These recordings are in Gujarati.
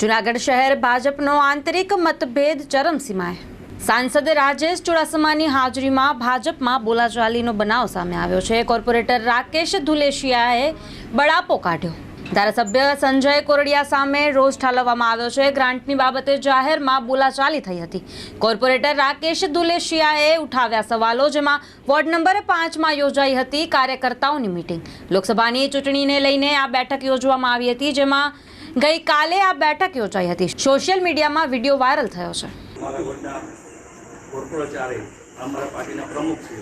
જુનાગઢ શહેર ભાજપનો આંતરિક મતભેદ ચરમસીમાએ સાંસદ રાજેશ ચુડાસમાની હાજરીમાં ભાજપમાં બોલાચાલીનો બનાવ સામે આવ્યો છે. કોર્પોરેટર રાકેશ ધુલેશિયાએ બળાપો કાઢ્યો. ધારાસભ્ય સંજય કોરડિયા સામે રોષ ઠાલવવામાં આવ્યો છે. ગ્રાન્ટની બાબતે જાહેરમાં બોલાચાલી થઈ હતી. કોર્પોરેટર રાકેશ ધુલેશિયાએ ઉઠાવ્યા સવાલો, જેમાં વોર્ડ નંબર પાંચમાં યોજાઈ હતી કાર્યકર્તાઓની મિટિંગ. લોકસભાની ચૂંટણીને લઈને આ બેઠક યોજવામાં આવી હતી, જેમાં ગઈકાલે આ બેઠક યોજાઈ હતી. સોશિયલ મીડિયામાં વીડિયો વાયરલ થયો છે. અમારા પાર્ટીના પ્રમુખ છે.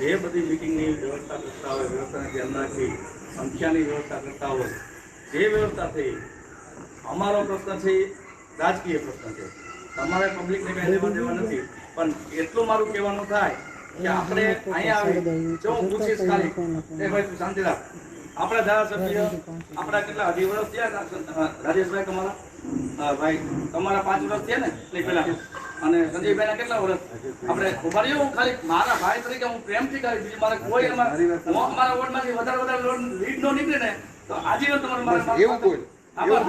જે બધી મિટિંગની વ્યવસ્થા કરતા હોય, વ્યવસ્થાને ધ્યાન રાખી, સંખ્યાની વ્યવસ્થા કરતા હોય, જે વ્યવસ્થા થઈ, અમારો પ્રશ્ન છે, રાજકીય પ્રશ્ન છે. તમારે પબ્લિકને કંઈ લેવા દેવા નથી. પણ એટલું મારું કહેવાનું થાય કે આપણે અહીંયા આવી, જો પૂછીશ ખાલી તું શાંતિ રાખ. આપણા ધારાસભ્ય આપણા કેટલા અઢી વર્ષ થયા રાજેશભાઈ તમારા ભાઈ તમારા પાંચ વર્ષ થયા ને એટલે પેલા અને સંજયભાઈના કેટલા વર્ષ આપણે ઊભા રહ્યો હું ખાલી મારા ભાઈ તરીકે હું પ્રેમથી કરી બીજું મારે કોઈ અમારા વોર્ડમાંથી વધારે વધારે લીડ નો નીકળે ને તો આજીવન તમારે મારે એવું બોલ. આભાર.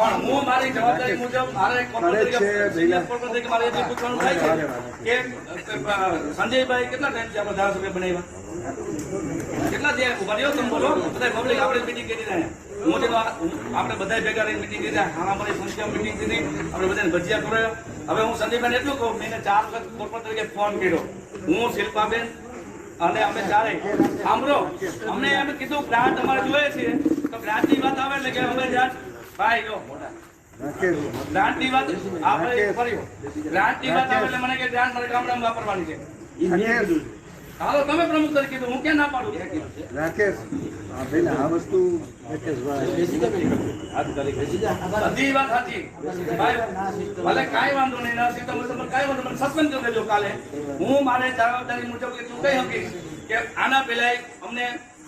પણ હું મારી જવાબદારી મુજબ મારે મારે એટલું પૂછવાનું થાય છે. કે સંજયભાઈ કેટલા ટાઈમ છે આપણે ધારાસભ્ય બનાવ્યા? કેટલા થયા ઊભા તમે બોલો બધા પબ્લિક આપણે મિટિંગ કરી રહ્યા હું જેનો આપણે બધા ભેગા રહીને મીટિંગ હાણામારી મીટિંગ કરી આપણે બધાને ભજીયા કરાયા હવે હું સંદીપભાઈને એટલું કહું મેં ચાર વખત કોર્પોરેટ તરીકે ફોન કર્યો. હું શિલ્પાબેન અને અમે ચારે સાંભળો અમને એમ કીધું ગ્રાન્ટ અમારે જોઈએ છે. તો ગ્રાન્ટની વાત આવે એટલે કે અમે ગ્રાન્ટ ભાઈ જો ગ્રાન્ટની વાત આપણે ફરી ગ્રાન્ટની વાત આવે એટલે મને કે ગ્રાન્ટ મારે ગામડામાં વાપરવાની છે. હાલો તમે પ્રમુખ તરીકે કીધું હું ક્યાં ના પાડું? રાકેશ આ આ વસ્તુ બધી વાત સાચી. ભાઈ ભલે કાંઈ વાંધો નહીં ના સીધો મુસલમાન કાંઈ વાંધો નહીં સસ્પેન્ડ કરી દેજો કાલે. હું મારે જવાબદારી મુજબ એટલું કહી શકીશ કે આના પહેલા અમને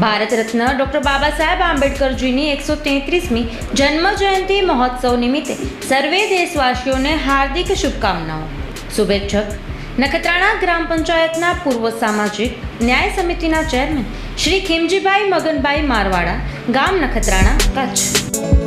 ભારત રત્ન ડૉક્ટર બાબા સાહેબ આંબેડકરજીની એકસો તેત્રીસમી જન્મ જયંતી મહોત્સવ નિમિત્તે સર્વે દેશવાસીઓને હાર્દિક શુભકામનાઓ. શુભેચ્છક. નખત્રાણા ગ્રામ પંચાયતના પૂર્વ સામાજિક ન્યાય સમિતિના ચેરમેન શ્રી ખીમજીભાઈ મગનભાઈ મારવાડા, ગામ નખત્રાણા, કચ્છ.